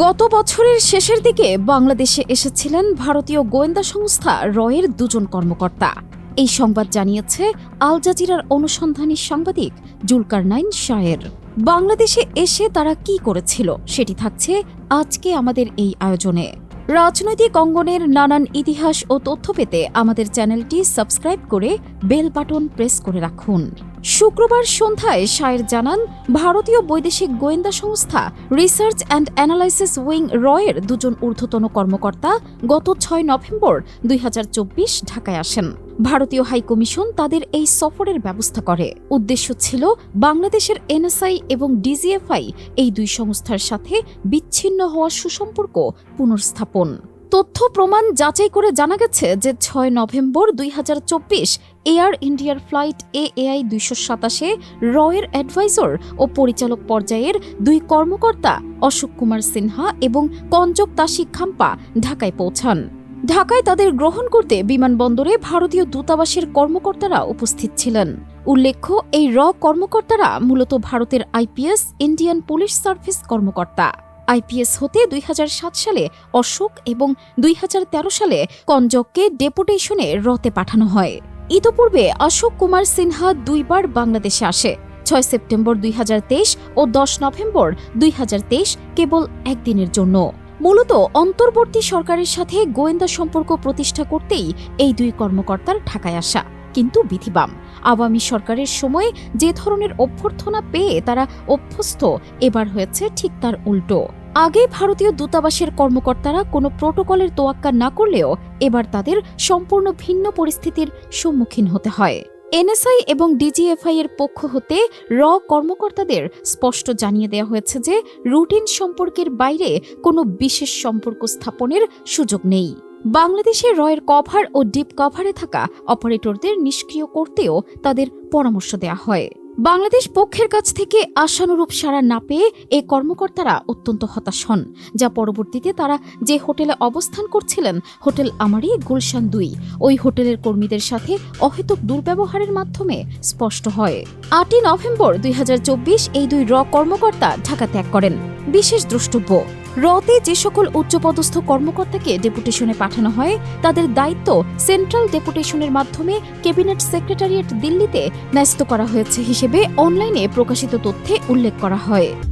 গত বছরের শেষের দিকে বাংলাদেশে এসেছিলেন ভারতীয় গোয়েন্দা সংস্থা রয়ের দুজন কর্মকর্তা। এই সংবাদ জানিয়েছে আল জাজিরার অনুসন্ধানী সাংবাদিক জুলকার নাইন শায়ের। বাংলাদেশে এসে তারা কি করেছিল সেটি থাকছে আজকে আমাদের এই আয়োজনে। রাজনৈতিক অঙ্গনের নানান ইতিহাস ও তথ্য পেতে আমাদের চ্যানেলটি সাবস্ক্রাইব করে বেল বাটন প্রেস করে রাখুন। শুক্রবার সন্ধ্যায় শায়ের জানান, ভারতীয় বৈদেশিক গোয়েন্দা সংস্থা রিসার্চ অ্যান্ড অ্যানালাইসিস উইং রয়ের দুজন ঊর্ধ্বতন কর্মকর্তা গত ছয় নভেম্বর দুই হাজার চব্বিশ ঢাকায় আসেন। ভারতীয় হাইকমিশন তাদের এই সফরের ব্যবস্থা করে। উদ্দেশ্য ছিল বাংলাদেশের এনএসআই এবং ডিজিএফআই এই দুই সংস্থার সাথে বিচ্ছিন্ন হওয়া সুসম্পর্ক পুনর্স্থাপন। তথ্য প্রমাণ যাচাই করে জানা গেছে যে ছয় নভেম্বর দুই হাজার চব্বিশ এয়ার ইন্ডিয়ার ফ্লাইট এ এআই দুইশো সাতাশে রয়ের অ্যাডভাইজর ও পরিচালক পর্যায়ের দুই কর্মকর্তা অশোক কুমার সিনহা এবং কঞ্জক তাসি খাম্পা ঢাকায় পৌঁছান। ঢাকায় তাদের গ্রহণ করতে বিমানবন্দরে ভারতীয় দূতাবাসের কর্মকর্তারা উপস্থিত ছিলেন। উল্লেখ্য, এই র কর্মকর্তারা মূলত ভারতের আইপিএস, ইন্ডিয়ান পুলিশ সার্ভিস কর্মকর্তা। আইপিএস হতে দুই হাজার সাত সালে অশোক এবং দুই হাজার তেরো সালে কঞ্জককে ডেপুটেশনে রতে পাঠানো হয়। ইতোপূর্বে অশোক কুমার সিনহা দুইবার বাংলাদেশে আসে। ছয় সেপ্টেম্বর দুই হাজার তেইশ ও দশ নভেম্বর দুই হাজার তেইশ কেবল একদিনের জন্য। মূলত অন্তর্বর্তী সরকারের সাথে গোয়েন্দা সম্পর্ক প্রতিষ্ঠা করতেই এই দুই কর্মকর্তার ঢাকায় আসা, কিন্তু বিধিবাম। আওয়ামী সরকারের সময়ে যে ধরনের অভ্যর্থনা পেয়ে তারা অভ্যস্ত, এবার হয়েছে ঠিক তার উল্টো। আগে ভারতীয় দূতাবাসের কর্মকর্তারা কোনো প্রোটোকলের তোয়াক্কা না করলেও এবার তাদের সম্পূর্ণ ভিন্ন পরিস্থিতির সম্মুখীন হতে হয়। এনএসআই এবং ডিজিএফআই এর পক্ষ হতে র কর্মকর্তাদের স্পষ্ট জানিয়ে দেওয়া হয়েছে যে রুটিন সম্পর্কের বাইরে কোনো বিশেষ সম্পর্ক স্থাপনের সুযোগ নেই। বাংলাদেশে রয়ের কভার ও ডিপ কভারে থাকা অপারেটরদের নিষ্ক্রিয় করতেও তাদের পরামর্শ দেওয়া হয়। বাংলাদেশ পক্ষের কাছ থেকে আশানুরূপ সাড়া না পেয়ে এ কর্মকর্তারা অত্যন্ত হতাশ হন, যা পরবর্তীতে তারা যে হোটেলে অবস্থান করছিলেন, হোটেল আমারি গুলশান দুই। ওই হোটেলের কর্মীদের সাথে অহেতুক দুর্ব্যবহারের মাধ্যমে স্পষ্ট হয়। আটই নভেম্বর দুই হাজার চব্বিশ এই দুই র কর্মকর্তা ঢাকা ত্যাগ করেন। বিশেষ দ্রষ্টব্য রতে যে সকল উচ্চপদস্থ কর্মকর্তাকে ডেপুটেশনে পাঠানো হয়, তাদের দায়িত্ব সেন্ট্রাল ডেপুটেশনের মাধ্যমে ক্যাবিনেট সেক্রেটারিয়েট দিল্লিতে ন্যস্ত করা হয়েছে হিসেবে অনলাইনে প্রকাশিত তথ্যে উল্লেখ করা হয়।